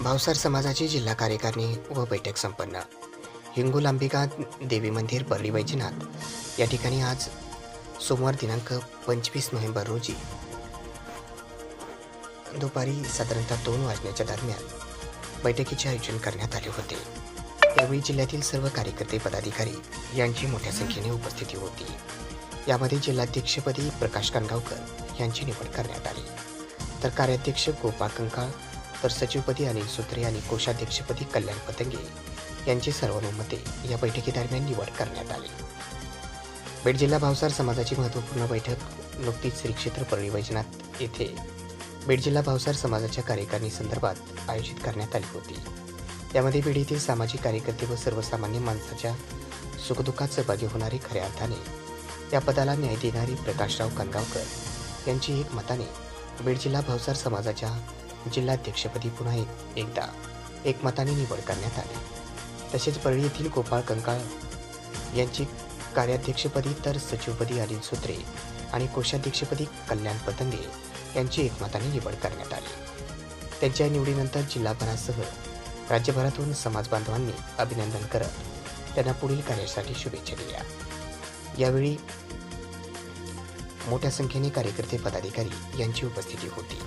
भावसार समाजाची जिल्हा कार्यकारिणी व बैठक संपन्न. हिंगोल अंबिका देवी मंदिर परळी वैजनाथ. या ठिकाणी आज सोमवार दिनांक पंचवीस नोव्हेंबर रोजी दुपारी साधारणतः दोन वाजण्याच्या दरम्यान बैठकीचे आयोजन करण्यात आले होते. यावेळी जिल्ह्यातील सर्व कार्यकर्ते पदाधिकारी यांची मोठ्या संख्येने उपस्थिती होती. यामध्ये जिल्हाध्यक्षपदी प्रकाश कणगावकर यांची निवड करण्यात आली. तर कार्याध्यक्ष गोपाळ कंकाळ तर सचिवपदी अनिल सुत्रे आणि कोषाध्यक्षपदी कल्याण पतंगे यांची सर्वानुमते या बैठकीदरम्यान निवड करण्यात आली. बीड जिल्हा भावसार समाजाची महत्त्वपूर्ण बैठक नुकतीच श्री क्षेत्र परळी वैजनाथ येथे बीड जिल्हा भावसार समाजाच्या कार्यकारिणी संदर्भात आयोजित करण्यात आली होती. यामध्ये बीड येथील सामाजिक कार्यकर्ते व सर्वसामान्य माणसाच्या सुखदुःखात सहभागी होणारी खऱ्या अर्थाने या पदाला न्याय देणारी प्रकाशराव कनगावकर यांची एक मताने बीड जिल्हा भावसार समाजाच्या जिल्हाध्यक्षपदी पुन्हा एकदा एकमताने निवड करण्यात आली. तसेच परळी येथील गोपाळ कंकाळ यांची कार्याध्यक्षपदी तर सचिवपदी अनिल सूत्रे आणि कोषाध्यक्षपदी कल्याण पतंगे यांची एकमताने निवड करण्यात आली. त्यांच्या निवडीनंतर जिल्हाभरासह राज्यभरातून समाज बांधवांनी अभिनंदन करत त्यांना पुढील कार्यासाठी शुभेच्छा दिल्या. यावेळी मोठ्या संख्येने कार्यकर्ते पदाधिकारी यांची उपस्थिती होती.